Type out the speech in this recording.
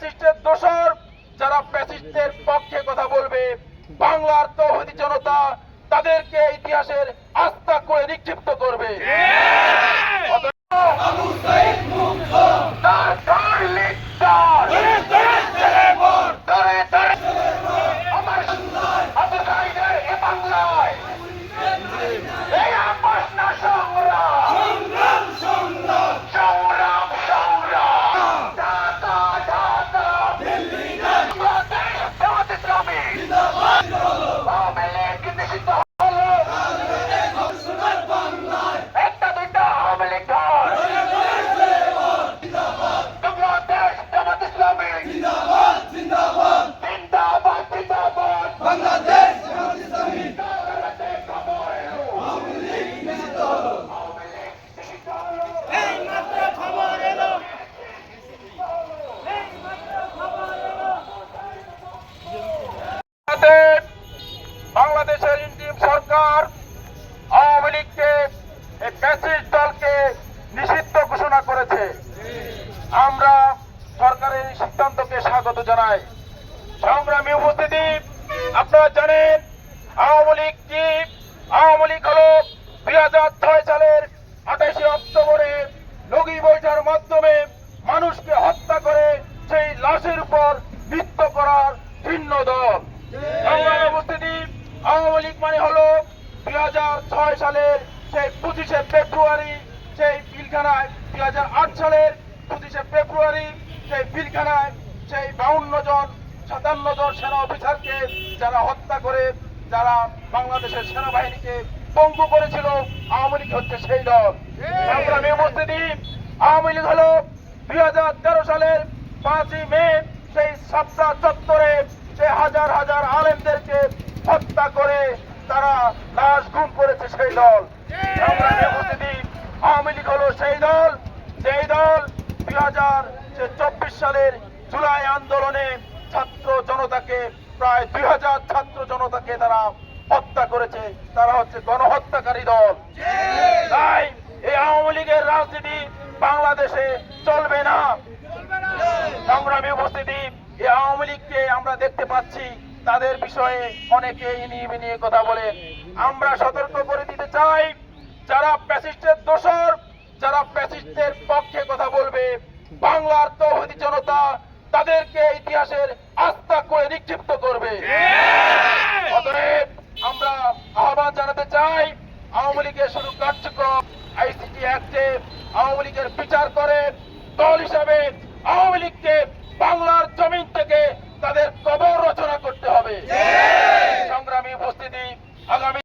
প্যাসিস্টের দোষর যারা প্যাসিস্টের পক্ষে কথা বলবে, বাংলার তৌহিদি জনতা তাদেরকে ইতিহাসের আস্থা করে নিক্ষিপ্ত করবে। আমরা সরকারের এই সিদ্ধান্তকে স্বাগত জানাই। সংগ্রামী উপস্থিতি, আপনারা জানেন, আওয়ামী লীগ কি? আওয়ামী লীগ হল দুই হাজার ছয় সালের আঠাশে অক্টোবরে লগি বৈঠার মাধ্যমে মানুষকে হত্যা করে সেই লাশের উপর নৃত্য করার ভিন্ন দল। সংগ্রামী উপস্থিতি, আওয়ামী লীগ মানে হলো দুই হাজার ছয় সালের সেই পঁচিশে ফেব্রুয়ারি, সেই পিলখানায় দুই হাজার আট সালের পঁচিশে ফেব্রুয়ারি সেই পিলখানায় সেই বাউন্ন জন সাতান্ন জন সেনা অফিসারকে যারা হত্যা করে যারা বাংলাদেশের সেনাবাহিনীকে পঙ্গু করেছিল আওয়ামী লীগ হচ্ছে সেই দল। সংগ্রামী উপস্থিতি আওয়ামী লীগ হলো দুই হাজার তেরো সালের পাঁচই মে সেই সপ্তাহ চত্বরে সেই হাজার হাজার আলেমদেরকে হত্যা করে তারা লাশ গুম করেছে সেই দল। সংগ্রামী উপস্থিতি আওয়ামী লীগ হলো সেই দল যেই দল দুই হাজার চব্বিশ সালের জুলাই আন্দোলনে ছাত্র জনতাকে, প্রায় দুই হাজার ছাত্র জনতাকে তারা হত্যা করেছে। তারা হচ্ছে গণহত্যাকারী দল। তাই এই আওয়ামী লীগের রাজনীতি বাংলাদেশে চলবে না। সংগ্রামী উপস্থিতি, এই আওয়ামী লীগকে আমরা দেখতে পাচ্ছি। তাদের বিষয়ে অনেকে বিনিয়ে কথা বলেন। আমরা সতর্ক করে দিতে চাই, যারা প্যাসিস্টের দোসর যারা ফ্যাসিস্টদের পক্ষে কথা বলবে বাংলার তহদি জনতা তাদেরকে ইতিহাসের আস্থা করে নিক্ষিপ্ত করবে। অতএব আমরা আহ্বান জানাতে চাই আওয়ামী লীগের শুধু কার্যক্রম আইসিটি অ্যাক্টে আওয়ামী লীগের বিচার করে দল হিসাবে আওয়ামী লীগকে বাংলার জমিন থেকে তাদের কবর রচনা করতে হবে। সংগ্রামী উপস্থিতি আগামী